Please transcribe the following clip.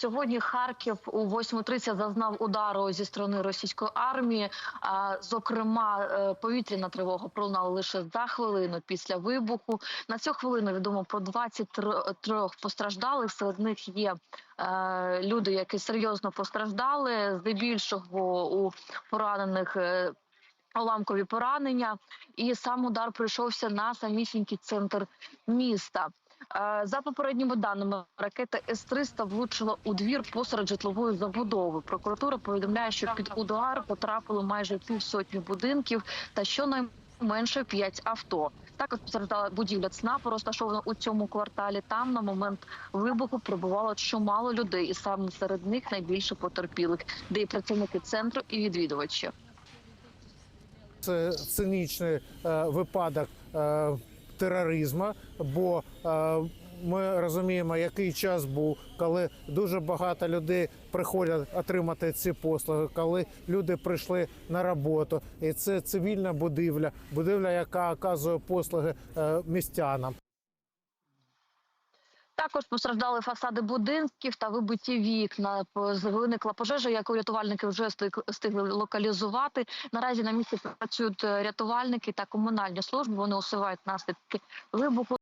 Сьогодні Харків у 8.30 зазнав удару зі сторони російської армії. Зокрема, е, повітряна тривога пролунала лише за хвилину після вибуху. На цю хвилину відомо про 23 постраждалих. Серед них є е, люди, які серйозно постраждали. Здебільшого у поранених. е, Уламкові поранення, і сам удар прийшовся на самісінький центр міста. За попередніми даними, ракета С-300 влучила у двір посеред житлової забудови. Прокуратура повідомляє, що під удар потрапило майже півсотні будинків та щонайменше п'ять авто. Також постраждала будівля ЦНАПу, розташована у цьому кварталі. Там на момент вибуху прибувало чимало людей, і саме серед них найбільше потерпілих, де і працівники центру і відвідувачі. Це цинічний е, випадок е, тероризму, бо е, ми розуміємо, який час був, коли дуже багато людей приходять отримати ці послуги, коли люди прийшли на роботу, і це цивільна будівля, будівля, яка оказує послуги е, містянам. Також постраждали фасади будинків та вибиті вікна. Виникла пожежа, яку рятувальники вже стиг- встигли локалізувати. Наразі на місці працюють е, рятувальники та комунальні служби. Вони усувають наслідки вибуху.